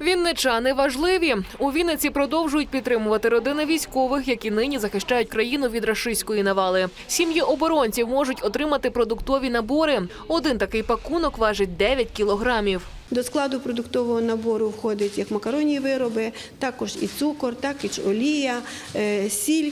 Вінничани важливі. У Вінниці продовжують підтримувати родини військових, які нині захищають країну від рашистської навали. Сім'ї оборонців можуть отримати продуктові набори. Один такий пакунок важить 9 кілограмів. До складу продуктового набору входить як макаронні вироби, також і цукор, також олія, е, сіль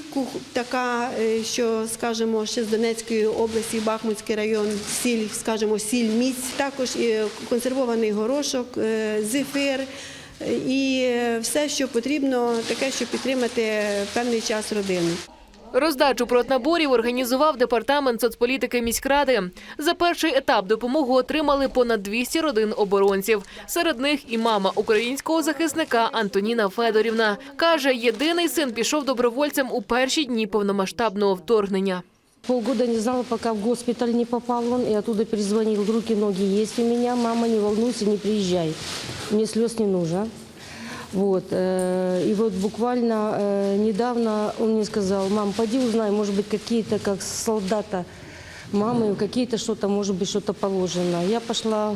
така, е, що скажімо, ще з Донецької області, Бахмутський район, сіль, скажімо, сіль міць, також і консервований горошок, е, зефир. е, І е, все, що потрібно, таке, щоб підтримати певний час родини. Роздачу проднаборів організував департамент соцполітики міськради. За перший етап допомогу отримали понад 200 родин оборонців. Серед них і мама українського захисника Антоніна Федорівна каже, єдиний син пішов добровольцем у перші дні повномасштабного вторгнення. Полгода не знала, пока в госпиталь не попал он, и оттуда перезвонил, руки, ноги есть у меня, мама, не волнуйся, не приезжай, мне слез не нужно. Вот. э, И вот буквально э, недавно он мне сказал, мам, пойди узнай, может быть, какие-то, как солдата, мамы, какие-то что-то, может быть, что-то положено. Я пошла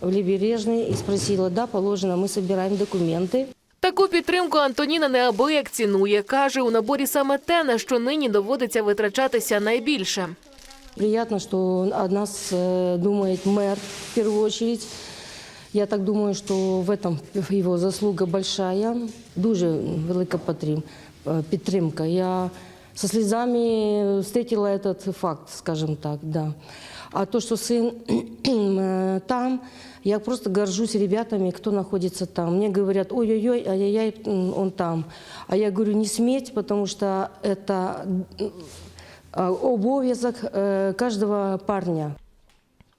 в Либережный и спросила, да, положено, мы собираем документы. Таку підтримку Антоніна неабияк цінує. Каже, у наборі саме те, на що нині доводиться витрачатися найбільше. Приятно, что о нас э, думает мэр в первую очередь. Я так думаю, что в этом его заслуга большая. Дуже велика потрим- э, підтримка. Я со слезами встретила этот факт, скажем так, да. А то, что сын э, там, я просто горжусь ребятами, кто находится там. Мне говорят, ой-ой-ой, ай-яй-яй, м, он там. А я говорю, не сметь, потому что это м, а, обов'язок е, кожного парня.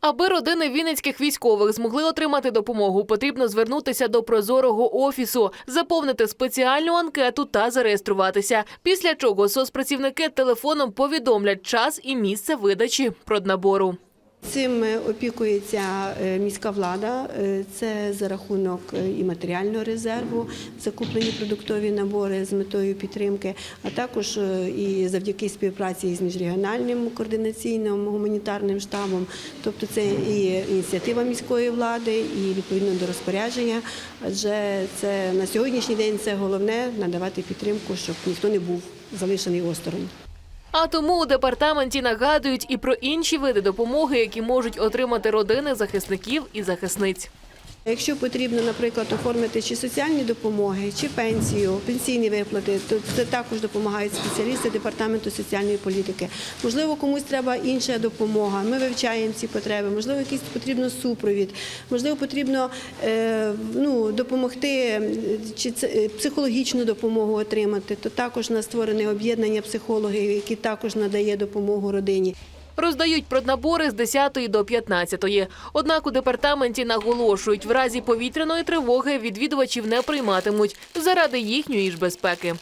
Аби родини вінницьких військових змогли отримати допомогу, потрібно звернутися до прозорого офісу, заповнити спеціальну анкету та зареєструватися. Після чого соцпрацівники телефоном повідомлять час і місце видачі проднабору. Цим е, опікується е, міська влада. Е, Це за рахунок і матеріального резерву, закуплені продуктові набори з метою підтримки, а також і завдяки співпраці з міжрегіональним координаційним гуманітарним штабом. Тобто це і ініціатива міської влади, і відповідно до розпорядження. Адже це на сьогоднішній день це головне надавати підтримку, щоб ніхто не був залишений осторонь. А тому у департаменті нагадують і про інші види допомоги, які можуть отримати родини захисників і захисниць. Якщо потрібно, наприклад, оформити чи соціальні допомоги, чи пенсію, пенсійні виплати, то це також допомагають спеціалісти департаменту соціальної політики. Можливо, комусь треба інша допомога. Ми вивчаємо ці потреби. Можливо, якийсь потрібно супровід. Можливо, потрібно е, ну, допомогти чи е, психологічну допомогу отримати. То також у нас створене об'єднання психологів, які також надає допомогу родині. Роздають проднабори з 10 до 15. Однак у департаменті наголошують, в разі повітряної тривоги відвідувачів не прийматимуть заради їхньої ж безпеки.